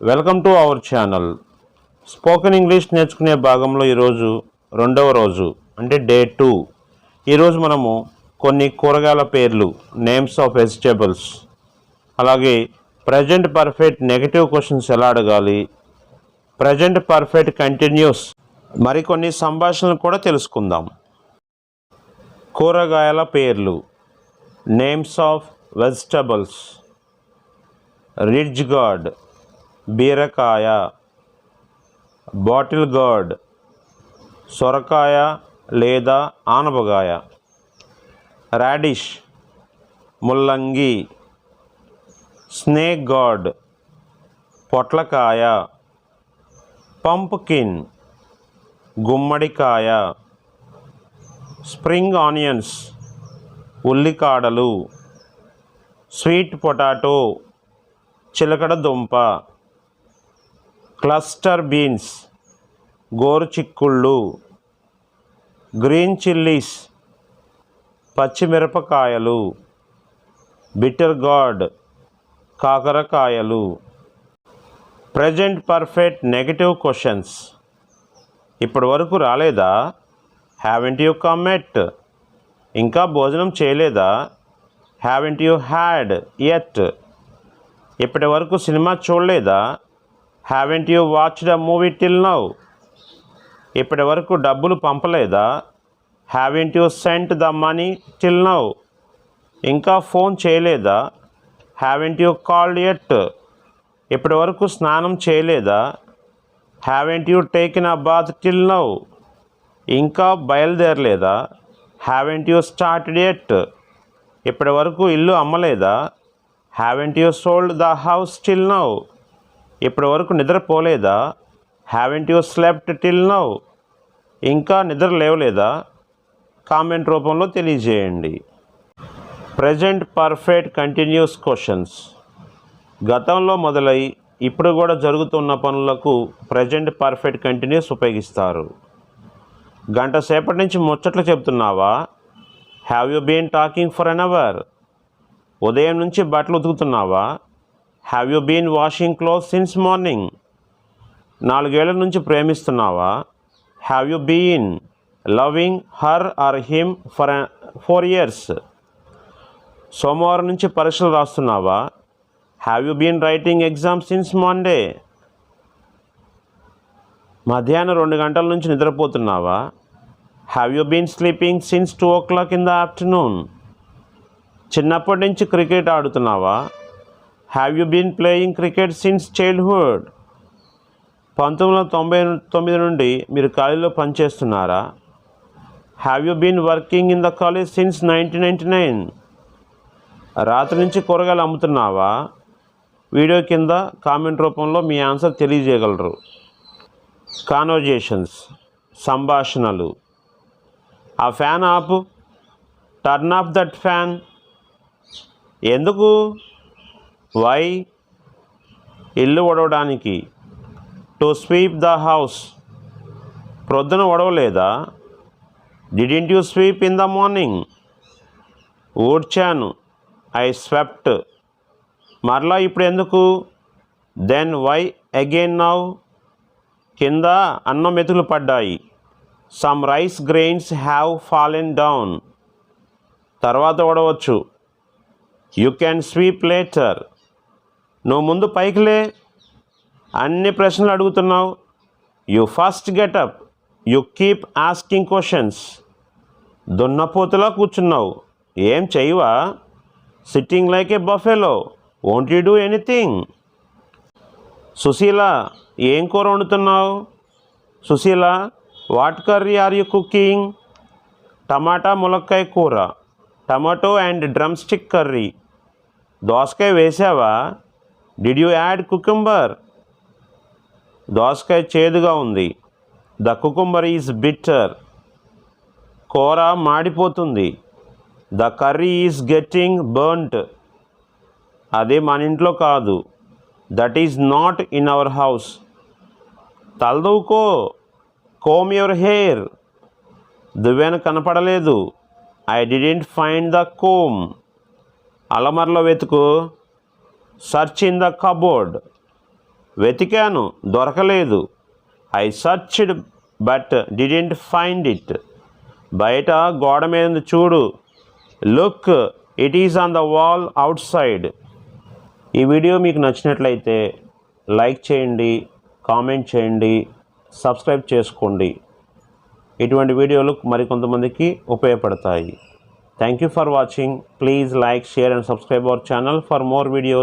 Welcome to our channel. Spoken English నేర్చుకునే భాగంలో ఈరోజు రెండవ రోజు అంటే డే టూ. ఈరోజు మనము కొన్ని కూరగాయల పేర్లు నేమ్స్ ఆఫ్ వెజిటేబుల్స్ అలాగే ప్రజెంట్ పర్ఫెక్ట్ నెగటివ్ క్వశ్చన్స్ ఎలా అడగాలి ప్రజెంట్ పర్ఫెక్ట్ కంటిన్యూస్ మరికొన్ని సంభాషణలు కూడా తెలుసుకుందాం. కూరగాయల పేర్లు names of vegetables. Ridge gourd బీరకాయ బాటిల్ గార్డ్ సొరకాయ లేదా ఆనపకాయ రాడిష్ ముల్లంగి స్నేక్ గార్డ్ పొట్లకాయ పంప్కిన్ గుమ్మడికాయ స్ప్రింగ్ ఆనియన్స్ ఉల్లికాడలు స్వీట్ పొటాటో చిలకడ దుంప క్లస్టర్ బీన్స్ గోరుచిక్కుళ్ళు గ్రీన్ చిల్లీస్ పచ్చిమిరపకాయలు బిటర్ గార్డ్ కాకరకాయలు. Present perfect negative questions. ఇప్పటి వరకు రాలేదా? హ్యావెంట్ యూ కమెట్ ఇంకా భోజనం చేయలేదా? హ్యావెంట్ యూ హ్యాడ్ ఎట్ ఇప్పటి వరకు సినిమా చూడలేదా? Haven't you watch the movie till now ఇప్పటి వరకు డబ్బులు పంపలేదా? Haven't you sent the money till now ఇంకా ఫోన్ చేయలేదా? హ్యావెంట్ యూ కాల్డ్ ఎట్ ఇప్పటి వరకు స్నానం చేయలేదా? Haven't you taken a bath till now ఇంకా బయలుదేరలేదా? హ్యావెంట్ యూ స్టార్టెడ్ ఎట్ ఇప్పటి వరకు ఇల్లు అమ్మలేదా? Haven't you sold the house till now ఇప్పటి వరకు నిద్రపోలేదా? Haven't you slept till now ఇంకా నిద్ర లేవలేదా? కామెంట్ రూపంలో తెలియజేయండి. ప్రజెంట్ పర్ఫెక్ట్ కంటిన్యూస్ క్వశ్చన్స్ గతంలో మొదలై ఇప్పుడు కూడా జరుగుతున్న పనులకు ప్రజెంట్ పర్ఫెక్ట్ కంటిన్యూస్ ఉపయోగిస్తారు. గంట సేపటి నుంచి ముచ్చట్లు చెప్తున్నావా? Have you been talking for an hour ఉదయం నుంచి బట్టలు ఉతుకుతున్నావా? Have you been washing cloth since morning నాలుగేళ్ళ నుంచి ప్రేమిస్తున్నావా? Have you been loving her or him for four years సోమవారం నుంచి పరీక్షలు రాస్తున్నావా? Have you been writing exam since Monday మధ్యాహ్నం రెండు గంటల నుంచి నిద్రపోతున్నావా? Have you been sleeping since two o'clock in the afternoon చిన్నప్పటి నుంచి cricket ఆడుతున్నావా? Have you been playing cricket since childhood పంతొమ్మిది వందల తొంభై తొమ్మిది నుండి మీరు కాలేజీలో పనిచేస్తున్నారా? Have you been working in the college since nineteen ninety nine రాత్రి నుంచి కూరగాయలు అమ్ముతున్నావా? వీడియో కింద కామెంట్ రూపంలో మీ ఆన్సర్ తెలియజేయగలరు. కాన్వర్జేషన్స్ సంభాషణలు. ఆ ఫ్యాన్ ఆపు. టర్న్ ఆఫ్ దట్ ఫ్యాన్ ఎందుకు? వై? ఇల్లు ఒడవడానికి టు స్వీప్ ద హౌస్. ప్రొద్దున ఒడవలేదా didn't you sweep in the morning? ఊడ్చాను. I swept. మరలా ఇప్పుడు ఎందుకు దెన్ వై అగైన్ నౌ? కింద అన్నం మెతుకులు పడ్డాయి. Some rice grains have fallen down. తర్వాత వడవచ్చు. You can sweep later. నువ్వు ముందు పైకిలే అన్ని ప్రశ్నలు అడుగుతున్నావు. You first get up you keep asking questions దున్నపోతులా కూర్చున్నావు. ఏం చేయవా? Sitting like a buffalo won't you do anything Sushila ఏం కూర వండుతున్నావు? Sushila what curry are you cooking tomato ములక్కాయ కూర. Tomato and drumstick curry దోసకాయ వేసావా? డిడ్ యూ యాడ్ కుకుంబర్ దోసకాయ చేదుగా ఉంది. ద కుకుంబర్ ఈజ్ బిట్టర్ కూర మాడిపోతుంది. The curry is getting burnt అది మన ఇంట్లో కాదు. That is not in our house తలదవుకో comb your hair దువ్వెన కనపడలేదు. I didn't find the comb అలమర్లో వెతుకు. Search in the cupboard. వెతికాను దొరకలేదు. I searched but didn't find it. బయట గోడ మీద చూడు. Look it is on the wall outside. ఈ వీడియో మీకు నచ్చినట్లయితే లైక్ చేయండి కామెంట్ చేయండి సబ్స్క్రైబ్ చేసుకోండి. ఇటువంటి వీడియోలు మరికొంతమందికి ఉపయోగపడతాయి. Thank you for watching. Please like share and subscribe our channel for more videos.